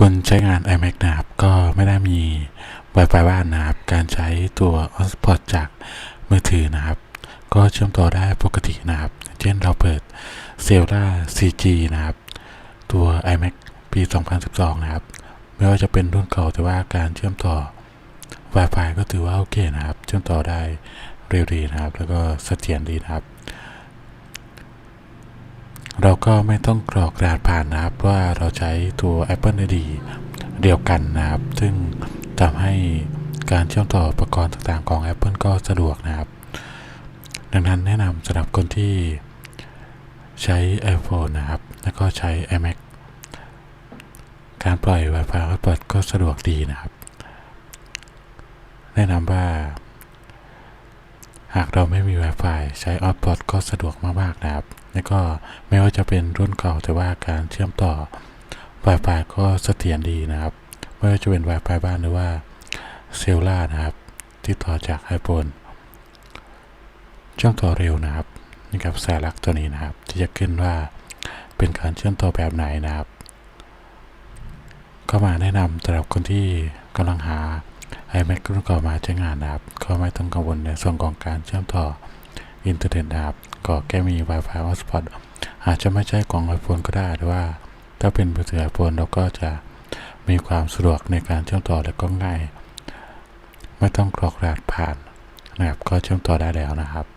คนใช้งาน iMac นะครับ ก็ไม่ได้มี Wi-Fi บ้านนะครับ การใช้ตัว Hotspot จากมือถือนะครับ ก็เชื่อมต่อได้ปกตินะครับ เช่นเราเปิด c e l l a 4G นะครับ ตัว iMac ปี 2012 นะครับ ไม่ว่าจะเป็นรุ่นเก่าแต่ว่าการเชื่อมต่อ Wi-Fi ก็ถือว่าโอเคนะครับ เชื่อมต่อได้เร็วดีนะครับ แล้วก็เสถียรดีนะครับ เราก็ไม่ต้องกรอกรหัสผ่านนะครับว่าเราใช้ตัว Apple ID เดียวกันนะครับ ซึ่งทำให้การเชื่อมต่ออุปกรณ์ต่างๆของ Apple ก็สะดวกนะครับ ดังนั้นแนะนำสำหรับคนที่ใช้ iPhone นะครับ แล้วก็ใช้ iMac การปล่อย Wi-Fi Hotspot ก็สะดวกดีนะครับ แนะนำว่า หากเราไม่มี Wi-Fi ใช้ Hotspot ก็สะดวกมากๆนะครับ แล้วก็ไม่ว่าจะเป็นรุ่นเก่าแต่ว่าการเชื่อมต่อ Wi-Fi ก็เสถียรดีนะครับ ไม่ว่าจะเป็น Wi-Fi บ้านหรือว่าเซลล่านะครับ ที่ต่อจาก iPhone เชื่อมต่อเร็วนะครับนี่กับสายลักตัวนี้นะครับ ที่จะขึ้นว่าเป็นการเชื่อมต่อแบบไหนนะครับ ก็มาแนะนำสำหรับคนที่กำลังหา iMac รุ่นเก่ามาใช้งานนะครับ ก็ไม่ต้องกังวลในส่วนของการเชื่อมต่ออินเทอร์เน็ตนะครับ ก็แค่มี Wi-Fi Hotspot อาจจะไม่ใช่ของ iPhone ก็ได้หรือว่า ถ้าเป็นมือถือ iPhone เราก็จะมีความสะดวกในการเชื่อมต่อและก็ง่าย ไม่ต้องกรอกรหัสผ่านนะครับ ก็เชื่อมต่อได้แล้วนะครับ